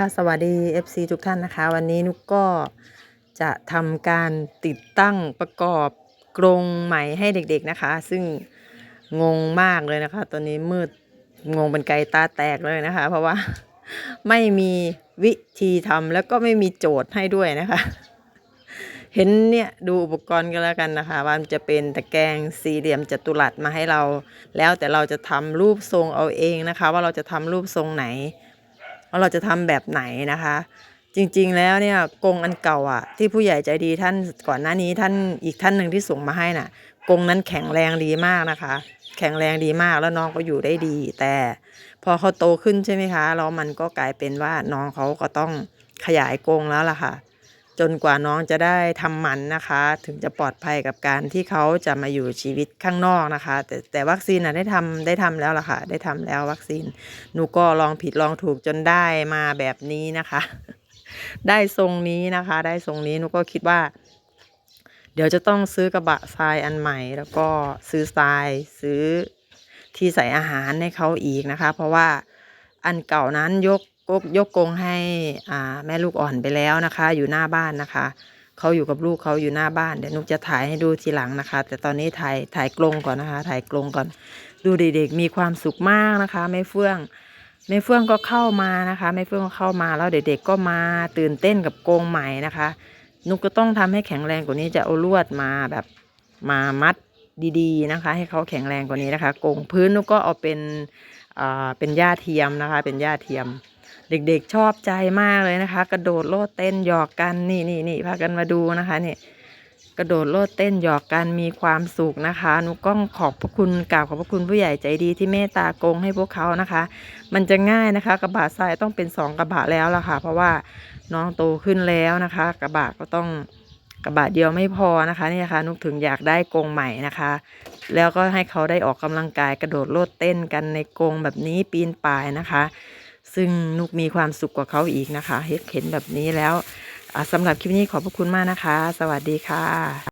คะสวัสดี FC ทุกท่านนะคะ วันนี้นุกก็จะทำการติดตั้งประกอบกรงใหม่ให้เด็กๆนะคะ ซึ่งงงมากเลยนะคะ ตอนนี้มืดงงเป็นไก่ตาแตกเลยนะคะ เพราะว่าไม่มีวิธีทำแล้วก็ไม่มีโจทย์ให้ด้วยนะคะ เห็นเนี่ยดูอุปกรณ์กันแล้วกันนะคะว่ามันจะเป็นตะแกรงสี่เหลี่ยมจัตุรัสมาให้เรา แล้วแต่เราจะทำรูปทรงเอาเองนะคะ ว่าเราจะทำรูปทรงไหน ว่าเราจะทำแบบไหนนะคะ จริงๆแล้วเนี่ยกงอันเก่าอะ ที่ผู้ใหญ่ใจดีท่านก่อนหน้านี้ท่านอีกท่านหนึ่งที่ส่งมาให้น่ะกงนั้นแข็งแรงดีมากนะคะ แข็งแรงดีมากแล้วน้องก็อยู่ได้ดี แต่พอเขาโตขึ้นใช่ไหมคะแล้วมันก็กลายเป็นว่าน้องเขาก็ต้องขยายกงแล้วล่ะค่ะ จนกว่าน้องจะได้ทำหมันนะคะ ถึงจะปลอดภัยกับการที่เขาจะมาอยู่ชีวิตข้างนอกนะคะ แต่แต่วัคซีนน่ะได้ทำได้ทำแล้วล่ะค่ะ ได้ทำแล้ววัคซีนหนูก็ลองผิดลองถูกจนได้มาแบบนี้นะคะ ได้ทรงนี้นะคะ ได้ทรงนี้หนูก็คิดว่า เดี๋ยวจะต้องซื้อกระบะทรายอันใหม่ แล้วก็ซื้อทรายซื้อที่ใส่อาหารให้เขาอีกนะคะ เพราะว่าอันเก่านั้นยก กยกกงให้อ่าแม่ลูกอ่อนไปแล้วนะคะ อยู่หน้าบ้านนะคะเขาอยู่กับลูกเขาอยู่หน้าบ้านเดี๋ยวนุกจะถ่ายให้ดูทีหลังนะคะ แต่ตอนนี้ถ่ายถ่ายกรงก่อนนะคะ ถ่ายกรงก่อน ดูเด็กๆมีความสุขมากนะคะแม่เฟื่องแม่เฟื่องก็เข้ามานะคะแม่เฟื่องก็เข้ามาแล้วเด็กๆก็มาตื่นเต้นกับกงใหม่นะคะ นุกก็ต้องทำให้แข็งแรงกว่านี้จะเอาลวดมาแบบมามัดดีๆนะคะ ให้เขาแข็งแรงกว่านี้นะคะกงพื้นนุกก็เอาเป็นเป็นหญ้าเทียมนะคะ เป็นหญ้าเทียม เด็กๆชอบใจมากเลยนะคะ กระโดดโลดเต้นหยอกกันนี่นี่นี่พากันมาดูนะคะนี่กระโดดโลดเต้นหยอกกันมีความสุขนะคะนุกก็ขอบพระคุณกราบขอบพระคุณผู้ใหญ่ใจดีที่เมตตากงให้พวกเขานะคะ มันจะง่ายนะคะ กระบะทรายต้องเป็นสองกระบะแล้วล่ะค่ะ เพราะว่าน้องโตขึ้นแล้วนะคะ กระบะก็ต้องกระบะเดียวไม่พอนะคะนี่นะคะนุกถึงอยากได้กรงใหม่นะคะ แล้วก็ให้เขาได้ออกกำลังกายกระโดดโลดเต้นกันในกรงแบบนี้ปีนป่ายนะคะ ซึ่งนุกมีความสุขกว่าเขาอีกนะคะเห็นเห็นแบบนี้แล้วสำหรับคลิปนี้ขอบพระคุณมากนะคะ สวัสดีค่ะ